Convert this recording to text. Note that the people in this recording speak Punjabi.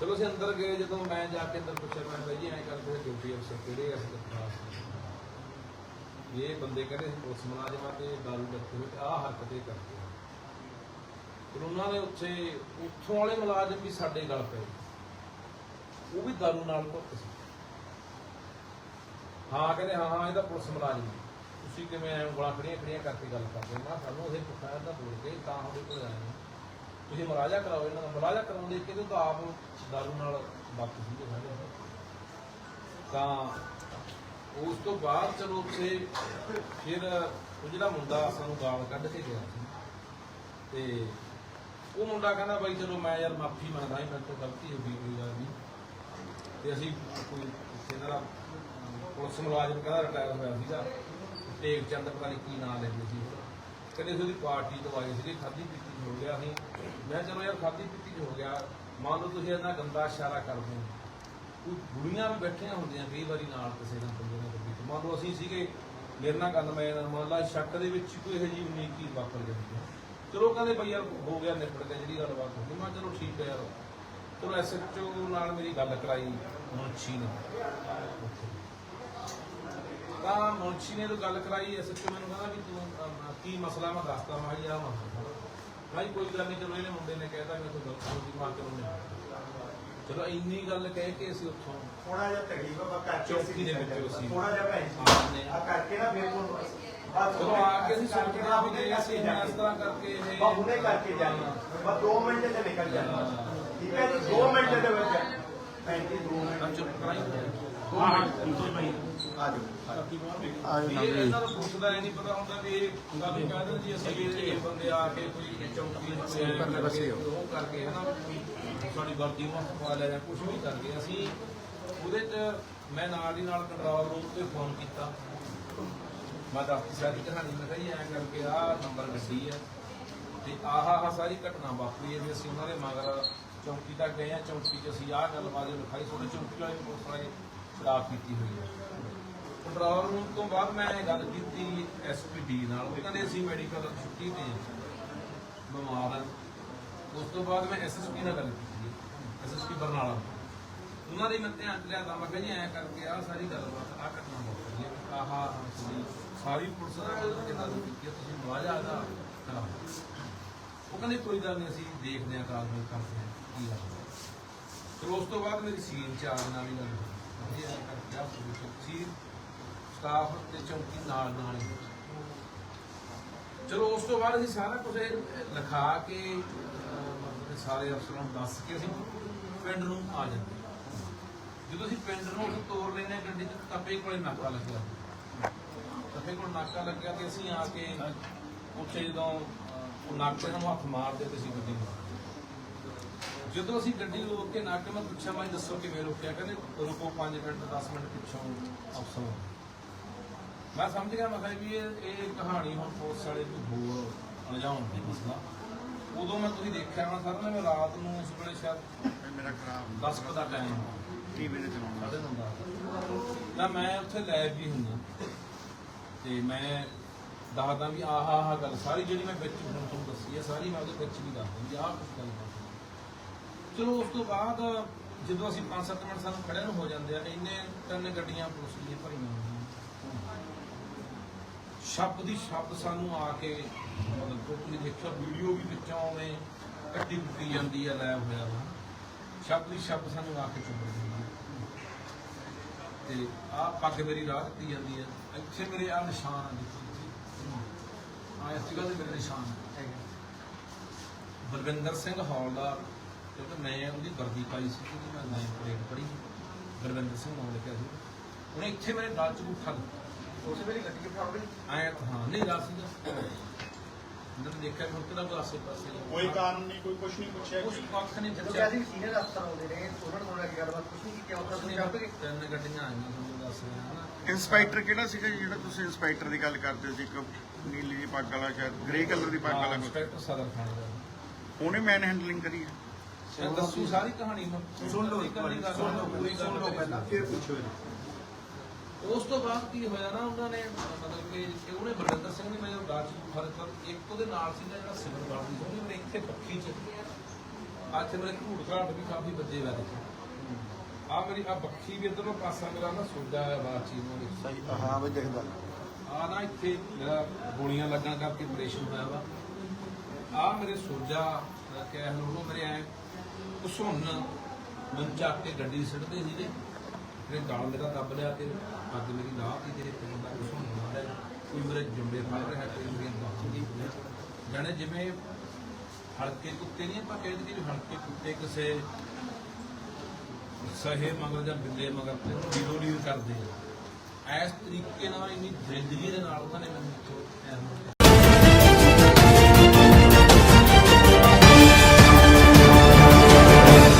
ਚਲੋ ਅਸੀਂ ਅੰਦਰ ਗਏ, ਜਦੋਂ ਮੈਂ ਜਾ ਕੇ ਅੰਦਰ ਪੁੱਛਿਆ, ਮੈਂ ਕਿਹਾ ਜੀ, ਐਂ ਕਰ ਫਿਰ ਡਿਊਟੀ ਅਫਸਰ ਕਿਹੜੇ ਆ? ਅਸੀਂ ਖਾਸ ਇਹ ਬੰਦੇ ਕਹਿੰਦੇ ਸੀ ਮੁਲਾਜ਼ਮਾਂ ਤੇ ਦਾਰੂ ਰੱਖੇ ਹੋਏ ਤੇ ਹਰਕਤੇ ਕਰਦੇ ਫਿਰ ਉਹਨਾਂ ਦੇ ਉੱਥੇ, ਉੱਥੋਂ ਵਾਲੇ ਮੁਲਾਜ਼ਮ ਵੀ ਸਾਡੇ ਗੱਲ ਪਏ। ਉਹ ਵੀ ਦਾਰੂ ਨਾਲ ਭੁੱਖ ਸੀ। ਹਾਂ, ਕਹਿੰਦੇ, ਹਾਂ ਹਾਂ, ਇਹ ਪੁਲਿਸ ਮੁਲਾਜ਼ਮ ਤੁਸੀਂ ਕਿਵੇਂ ਐਂ ਉਂਗਲਾਂ ਖੜੀਆਂ ਖੜੀਆਂ ਕਰਕੇ ਗੱਲ ਕਰਦੇ ਮੈਂ ਸਾਨੂੰ ਉਹਦੇ ਪੁੱਛਿਆ ਤਾਂ ਬੋਲ ਕੇ ਤਾਂ ਉਹਦੇ ਕੋਲ ਆਏ ਤੁਸੀਂ ਮਰਾਜਾ ਕਰਾਓ ਇਹਨਾਂ ਦਾ। ਮਰਾਜਾ ਕਰਾਉਂਦੇ ਕਿ ਤਾਂ ਆਪ ਦਾਰੂ ਨਾਲ ਬਾਕੀ ਸੀ ਸਾਡੇ ਤਾਂ ਉਸ ਤੋਂ ਬਾਅਦ ਚਲੋ ਉੱਥੇ ਫਿਰ ਉਹ ਜਿਹੜਾ ਮੁੰਡਾ ਸਾਨੂੰ ਗਾਲ ਕੱਢ ਕੇ ਗਿਆ ਸੀ ਤੇ ਉਹ ਮੁੰਡਾ ਕਹਿੰਦਾ ਬਾਈ ਚਲੋ ਮੈਂ ਯਾਰ ਮਾਫੀ ਮੰਗਦਾ ਹਾਂ ਮੇਰੇ ਤੋਂ ਗਲਤੀ ਹੋ ਗਈ, ਕੋਈ ਗੱਲ ਨਹੀਂ। ਤੇ ਅਸੀਂ ਕੋਈ ਇੱਥੇ ਦਾ ਪੁਲਿਸ ਮੁਲਾਜ਼ਮ ਕਹਿੰਦਾ ਰਿਟਾਇਰ ਹੋਇਆ ਸੀਗਾ ਟੇਕ ਚੰਦ ਪਤਾ ਨਹੀਂ ਕੀ ਨਾਂ ਲੈਂਦੇ ਸੀ। ਕਹਿੰਦੇ ਸੀ ਉਹਦੀ ਪਾਰਟੀ ਤੋਂ ਆਏ ਸੀਗੇ, ਖਾਦੀ ਪੀਤੀ 'ਚ ਹੋ ਗਿਆ ਸੀ ਮੈਂ ਚਲੋ ਯਾਰ, ਖਾਦੀ ਪੀਤੀ 'ਚ ਹੋ ਗਿਆ। ਮੰਨ ਲਓ ਤੁਸੀਂ ਇੰਨਾ ਗੰਦਾ ਇਸ਼ਾਰਾ ਕਰਦੇ ਹੋ। ਕੋਈ ਬੁੜੀਆਂ ਵੀ ਬੈਠੀਆਂ ਹੁੰਦੀਆਂ ਕਈ ਵਾਰੀ ਨਾਲ ਕਿਸੇ ਨਾਲ ਬੰਦੇ ਨਾਲ ਗੱਡੀ 'ਚ। ਮੰਨ ਲਓ ਅਸੀਂ ਸੀਗੇ, ਮੇਰੇ ਨਾਲ ਗੱਲ ਮੈਂ ਮੰਨ ਲਾ ਸ਼ੱਕ ਦੇ ਵਿੱਚ ਕੋਈ ਇਹੋ ਜਿਹੀ ਉਨੀਕੀ ਵਾਪਰ ਜਾਂਦੀ ਹੈ। ਚਲੋ ਕਹਿੰਦੇ ਬਈ ਯਾਰ, ਹੋ ਗਿਆ ਨਿਪਟ ਗਿਆ, ਜਿਹੜੀ ਗੱਲਬਾਤ ਹੋ ਗਈ। ਮੈਂ ਚਲੋ ਠੀਕ ਹੈ ਯਾਰ। ਚਲੋ ਐਸਐਚਓ ਨਾਲ ਮੇਰੀ ਗੱਲ ਕਰਾਈ ਮੁਨਸ਼ੀ ਨੇ ਤਾਂ ਮੁਨਸ਼ੀ ਨੇ ਜਦੋਂ ਗੱਲ ਕਰਾਈ ਐਸਐਚਓ ਮੈਨੂੰ ਕਹਿੰਦਾ ਵੀ ਤੂੰ ਅਮ, ਕੀ ਮਸਲਾ ਮੈਂ ਦੱਸਦਾ ਮੈਂ ਕਿਹਾ ਜੀ ਆਹ ਮਸਲਾ ਭਾਈ ਕੋਈ ਗੱਲ ਨਹੀਂ ਚਲੋ ਇਹਨੇ ਮੁੰਡੇ ਨੇ ਕਹਿਤਾ ਮੈਂ ਤੁਹਾਨੂੰ ਗਲਤ ਹੋ ਗਈ ਮਾਰ ਕੇ ਉਹਨੇ ਚਲੋ ਇੰਨੀ ਗੱਲ ਕਹਿ ਕੇ ਅਸੀਂ ਉੱਥੋਂ ਥੋੜਾ ਜਿਹਾ ਤਕਲੀਫ ਆ ਕਰਕੇ ਚੌਕੀ ਦੇ ਵਿੱਚ ਅਸੀਂ। ਥੋੜਾ ਜਿਹਾ ਭੈਣ। ਜੀ। ਆ ਕਰਕੇ ਨਾ ਫਿਰ ਕੋਲ ਬਸ ਚਲੋ ਆ ਕੇ ਅਸੀਂ ਕਰਕੇ ਸੋਚਣਾ ਵੀ ਜੇ ਅਸੀਂ ਹੁਣ ਇਸ ਤਰ੍ਹਾਂ ਕਰਕੇ ਇਹ ਬਸ ਹੁਣੇ ਕਰਕੇ ਜਾਣਾ ਬਸ 2 ਮਿੰਟ ਤੇ ਨਿਕਲ ਜਾਣਾ ਠੀਕ ਹੈ ਜੀ? 2 ਮਿੰਟ ਦੇ ਵਿੱਚ। ਭੈਣ ਜੀ 2 ਤਾਂ ਮਿੰਟ ਚੁੱਪ ਕਰਾਈ। ਹਾਂ ਹਾਂ ਭਾਈ। ਆ ਜਾਓ ਇਹ ਇਹਨਾਂ ਨੂੰ ਪੁੱਛਦਾ ਇਹ ਨਹੀਂ ਪਤਾ ਹੁੰਦਾ ਵੀ ਇਹ ਗੱਲ ਹੀ ਕਹਿੰਦੇ ਜੀ ਅਸੀਂ ਇਹ ਇਹ ਬੰਦੇ ਆ ਕੇ ਕੋਈ ਚੌਕੀ ਕਰਕੇ ਉਹ ਕਰਕੇ ਹੈ ਨਾ ਸਾਡੀ ਗਲਤੀ ਨੂੰ ਪਾ ਲਿਆ ਜਾਂ ਕੁਝ ਵੀ ਕਰਕੇ। ਅਸੀਂ ਉਹਦੇ ਚ ਮੈਂ ਨਾਲ ਹੀ ਨਾਲ ਕੰਟਰੋਲ ਰੂਮ ਤੇ ਫੋਨ ਕੀਤਾ। ਮੈਂ ਦੱਸਤੀ ਸਾਰੀ ਕਹਾਣੀ ਮੈਂ ਕਿਹਾ ਜੀ ਐਂ ਕਰਕੇ ਆਹ ਨੰਬਰ ਗੱਡੀ ਹੈ ਤੇ ਆਹ ਆਹ ਸਾਰੀ ਘਟਨਾ ਵਾਪਰੀ ਹੈ ਵੀ ਅਸੀਂ ਉਹਨਾਂ ਦੇ ਮਗਰ ਚੌਂਕੀ ਤੱਕ ਗਏ ਆ। ਚੌਂਕੀ 'ਚ ਅਸੀਂ ਆਹ ਗੱਲ ਬਾਰੇ ਲਿਖਾਈ ਥੋੜੇ ਚੌਂਕੀ ਵਾਲੇ ਪੁਲਿਸ ਵਾਲੇ ਸ਼ਰਾਬ ਪੀਤੀ ਹੋਈ ਹੈ। ਪ੍ਰੋਬਲਮ ਤੋਂ ਬਾਅਦ ਮੈਂ ਗੱਲ ਕੀਤੀ ਐਸਪੀਡੀ ਨਾਲ। ਉਹ ਕਹਿੰਦੇ ਅਸੀਂ ਮੈਡੀਕਲ ਛੁੱਟੀ ਤੇ ਹਾਂ, ਬਿਮਾਰ ਹਾਂ ਉਸ ਤੋਂ ਬਾਅਦ ਮੈਂ ਐਸਐਸਪੀ ਨਾਲ ਗੱਲ ਕੀਤੀ। ਐਸਐਸਪੀ ਬਰਨਾਲਾ ਉਹਨਾਂ ਦੇ ਮੈਂ ਧਿਆਨ ਚ ਲਿਆਦਾ। ਮੈਂ ਕਿਹਾ ਜੀ ਐਂ ਕਰਕੇ ਆਹ ਸਾਰੀ ਗੱਲਬਾਤ ਆਹ ਘਟਨਾ ਵਾਪਰੀ ਹੈ ਆਹ ਤੁਸੀਂ ਸਾਰੀ ਪੁਲਿਸ ਦਾ ਕਿਹਦਾ ਕੀਤੀ ਹੈ, ਤੁਸੀਂ ਮੁਆਵਜ਼ਾ ਦਾ ਕਰਾਓ ਉਹ ਕਹਿੰਦੇ ਕੋਈ ਗੱਲ ਨਹੀਂ ਅਸੀਂ ਦੇਖਦੇ ਹਾਂ ਕਾਰਵਾਈ ਕਰਦੇ ਹਾਂ ਕੀ ਲੱਗਦਾ ਫਿਰ ਉਸ ਤੋਂ ਬਾਅਦ ਮੇਰੀ ਸੀਨ ਚਾਰ ਨਾਲ ਹੀ ਗੱਲ ਹੋਈ। ਇਹ ਕਰਕੇ ਆਹ ਸੋਲੂਸ਼ਨ। ਸਟਾਫ ਤੇ ਚੌਕੀ ਨਾਲ ਨਾਲ ਹੀ। ਚਲੋ ਉਸ ਤੋਂ ਬਾਅਦ ਅਸੀਂ ਸਾਰਾ ਕੁਝ ਲਿਖਾ ਕੇ ਅਹ, ਸਾਰੇ ਅਫਸਰਾਂ ਨੂੰ ਦੱਸ ਕੇ ਅਸੀਂ ਪਿੰਡ ਨੂੰ ਆ ਜਾਂਦੇ ਜਦੋਂ ਅਸੀਂ ਪਿੰਡ ਨੂੰ ਉੱਥੇ ਤੋਰ ਲੈਨੇ ਹਾਂ ਗੱਡੀ ਚ ਤਪੇ ਕੋਲੇ ਨਾਕਾ ਲੱਗਿਆ। ਤਪੇ ਕੋਲ ਨਾਕਾ ਲੱਗਿਆ ਤੇ ਅਸੀਂ ਆ ਕੇ ਉੱਥੇ ਜਦੋਂ ਅਹ, ਉਹ ਨਾਕੇ ਨੂੰ ਹੱਥ ਮਾਰਦੇ ਤੇ ਅਸੀਂ ਗੱਡੀ ਨੂੰ ਜਦੋਂ ਅਸੀਂ ਗੱਡੀ ਰੋਕ ਕੇ ਨਾਕੇ ਮੈਂ ਪੁੱਛਿਆ ਮੈਂ ਦੱਸੋ ਕਿਵੇਂ ਰੋਕਿਆ? ਕਹਿੰਦੇ ਰੁਕੋ 5 ਮਿੰਟ 10 ਮਿੰਟ ਪਿੱਛੋਂ ਅਫਸਰ ਮੈਂ ਸਮਝ ਗਿਆ ਮੈਂ ਕਿਹਾ ਵੀ ਇਹ ਇਹ ਕਹਾਣੀ ਹੁਣ ਪੁਲਿਸ ਵਾਲੇ ਨੂੰ ਹੋਰ ਅਣਜਾਉਣ ਦੀ ਮਸਲਾ ਉਦੋਂ ਮੈਂ ਤੁਸੀਂ ਦੇਖਿਆ ਹੋਣਾ ਸਾਰਾ ਮੈਂ ਰਾਤ ਨੂੰ ਉਸ ਵੇਲੇ ਸ਼ਾਇਦ ਮੇਰਾ ਖਰਾਬ 10 ਕੁ ਦਾ ਟਾਈਮ ਟੀਵੀ ਨੇ ਚਲਾਉਣਾ ਸਾਢੇ ਨੌ ਦਾ ਤਾਂ ਮੈਂ ਉੱਥੇ ਲੈਬ ਵੀ ਹੁੰਦਾ। ਤੇ ਮੈਂ ਦੱਸਦਾ ਵੀ ਆਹ ਆਹ ਗੱਲ ਸਾਰੀ ਜਿਹੜੀ ਮੈਂ ਵਿੱਚ ਹੁਣ ਤੁਹਾਨੂੰ ਦੱਸੀ ਹੈ ਸਾਰੀ ਮੈਂ ਉਹਦੇ ਵਿੱਚ ਵੀ ਦੱਸਦਾ ਵੀ ਆਹ ਕੁਝ ਗੱਲ ਹੈ। ਚਲੋ ਉਸ ਤੋਂ ਬਾਅਦ ਜਦੋਂ ਅਸੀਂ 5-7 ਮਿੰਟ ਸਾਨੂੰ ਖੜਿਆਂ ਨੂੰ ਹੋ ਜਾਂਦੇ ਆ ਇੰਨੇ ਤਿੰਨ ਗੱਡੀਆਂ ਪੁਲਿਸ ਦੀਆਂ ਭਰੀਆਂ ਹੁੰਦੀਆਂ ਸ਼ਬਦ ਦੀ ਸ਼ਬਦ ਸਾਨੂੰ ਆ ਕੇ, ਮਤਲਬ ਤੁਸੀਂ ਦੇਖਿਆ ਵੀਡੀਓ ਵੀ ਵਿੱਚੋਂ ਆਉਣੇ ਕੱਟੀ ਕੁੱਟੀ ਜਾਂਦੀ ਹੈ ਲੈਬ ਹੋਇਆ ਵਾ। ਸ਼ਬਦ ਦੀ ਸ਼ਬਦ ਸਾਨੂੰ ਆ ਕੇ ਚੁੰਬੜ ਹੈ ਤੇ ਆ ਪੱਗ ਮੇਰੀ ਰਾਹ ਦਿੱਤੀ ਜਾਂਦੀ ਹੈ ਇੱਥੇ ਮੇਰੇ ਆ ਨਿਸ਼ਾਨ ਆ ਦੇਖੋ ਆ ਇਸ ਜਗ੍ਹਾ ਤੇ ਮੇਰੇ ਨਿਸ਼ਾਨ ਹੈ ਬਲਵਿੰਦਰ ਸਿੰਘ ਹੌਲਦਾਰ ਕਿਉਂਕਿ ਮੈਂ ਉਹਦੀ ਵਰਦੀ ਪਾਈ ਸੀ ਕਿਉਂਕਿ ਮੈਂ ਨਾਈਨ ਪਲੇਟ ਪੜ੍ਹੀ ਬਲਵਿੰਦਰ ਸਿੰਘ ਨਾਮ ਲਿਖਿਆ ਸੀ। ਉਹਨੇ ਇੱਥੇ ਮੇਰੇ ਗਲ 'ਚ ਗੁੱਠਾ ਦਿੱਤਾ। ਉਸ ਵੇਲੇ ਗੱਡੀ ਫੜ ਲਈ ਆਇਆ ਤਾਂ ਹਾਂ ਨਹੀਂ ਰਾਸ ਸੀਗਾ ਜਦੋਂ ਦੇਖਿਆ ਕਿ ਕਿਹਦਾ ਕੋਈ ਆਸੇ ਪਾਸੇ ਕੋਈ ਕਾਰਨ ਨਹੀਂ ਕੋਈ ਕੁਝ ਨਹੀਂ ਪੁੱਛਿਆ ਕੁਛ ਕੱਖ ਨਹੀਂ ਜਦੋਂ ਪੁੱਛਿਆ। ਕਿ ਅਸੀਂ ਸੀਨੀਅਰ ਅਫਸਰ ਆਉਂਦੇ ਰਹੇ ਉਹਨਾਂ ਨੂੰ ਉਹਨਾਂ ਕੀ ਗੱਲਬਾਤ ਕੁਝ ਨਹੀਂ ਕੀਤੀ ਉਹਨਾਂ ਨੂੰ ਕੇ ਤਿੰਨ ਗੱਡੀਆਂ ਆਈਆਂ ਤੁਹਾਨੂੰ ਦੱਸ ਰਿਹਾ ਹਨਾ ਇੰਸਪੈਕਟਰ ਕਿਹੜਾ ਸੀਗਾ ਜੀ ਜਿਹੜਾ ਤੁਸੀਂ ਇੰਸਪੈਕਟਰ ਦੀ ਗੱਲ ਕਰਦੇ ਹੋ ਜੀ ਇੱਕ ਨੀਲੀ ਦੀ ਪੱਗ ਵਾਲਾ ਸ਼ਾਇਦ ਗ੍ਰੇ ਕਲਰ ਦੀ ਪੱਗ ਵਾਲਾ ਇੰਸਪੈਕਟਰ ਸਦਰ ਖਾਣੇ ਦਾ। ਉਹਨੇ ਮੈਨ ਹੈਂਡਲਿੰਗ ਕਰੀ ਹੈ। ਇਹ ਦੱਸੂ ਸਾਰੀ ਕਹਾਣੀ ਹੁਣ। ਸੁਣ ਲਓ ਇੱਕ ਵਾਰੀ ਸੁਣ ਲਓ ਪੂਰੀ ਸੁਣ ਲਓ ਪਹਿਲਾਂ। ਫਿਰ ਪੁੱਛੋ ਉਸ ਤੋਂ ਬਾਅਦ ਕੀ ਹੋਇਆ ਨਾ ਉਹਨਾਂ ਨੇ ਮਤਲਬ ਕਿ ਕਿ ਉਹਨੇ ਬਲਵਿੰਦਰ ਸਿੰਘ ਨੇ ਮੇਰੇ ਗਾਚ ਫ਼ਰਕ ਕਰ ਇੱਕ ਉਹਦੇ ਨਾਲ ਸੀ ਨਾ ਜਿਹੜਾ ਸਿਵਲ ਗਾਰਡ ਸੀ ਉਹਨੇ ਮੇਰੇ ਇੱਥੇ ਪੱਖੀ 'ਚ ਅੱਜ ਮੇਰੇ ਘੂੜ ਘਾਟ ਵੀ ਕਾਫੀ ਵੱਜੇ ਹੋਏ ਨੇ ਆ ਮੇਰੀ ਆ ਬੱਖੀ ਵੀ ਇਧਰੋਂ ਪਾਸਾ ਮੇਰਾ ਨਾ ਸੋਜਾ ਹੋਇਆ ਬਾਤ ਚੀਜ਼ ਨੂੰ ਸਹੀ ਹਾਂ ਬਈ ਦਿਖਦਾ। ਆ ਨਾ ਇੱਥੇ ਮੇਰਾ ਗੋਲੀਆਂ ਲੱਗਣ ਕਰਕੇ ਆਪਰੇਸ਼ਨ ਹੋਇਆ ਵਾ। ਆ ਮੇਰੇ ਸੋਜਾ ਕਹਿ ਲੋ ਮੇਰੇ ਐ ਘਸੁੰਨ ਮੈਨੂੰ ਚੱਕ ਕੇ ਗੱਡੀ ਸਿੱਟਦੇ ਸੀਗੇ। ਫਿਰ ਗਲ ਮੇਰਾ ਦੱਬ ਲਿਆ ਤੇ ਅੱਗ ਮੇਰੀ ਲਾਹ ਤੀ ਤੇਰੇ ਪਿੰਡ ਦਾ ਘਸੁੰਨ ਨਾਲ ਹੈ। ਕੋਈ ਮੇਰੇ ਜੰਬੇ ਫੜ ਰਿਹਾ ਕੋਈ ਮੇਰੀਆਂ ਬਾਹਾਂ ਦੀ ਜਾਣੇ ਜਿਵੇਂ ਹਲਕੇ ਕੁੱਤੇ ਨਹੀਂ ਆਪਾਂ ਕਹਿੰਦੇ ਕਿ ਹਲਕੇ ਕੁੱਤੇ ਕਿਸੇ ਸਹੇ ਮਗਰ ਜਾਂ ਬਿੱਲੇ ਮਗਰ ਤੇ ਲੀਰੋ ਲੀਰ ਕਰਦੇ ਆ ਇਸ ਤਰੀਕੇ ਨਾਲ ਇੰਨੀ ਜ਼ਿੰਦਗੀ ਦੇ ਨਾਲ ਉਹਨਾਂ ਨੇ ਮੈਨੂੰ ਇੱਥੋਂ ਐਂ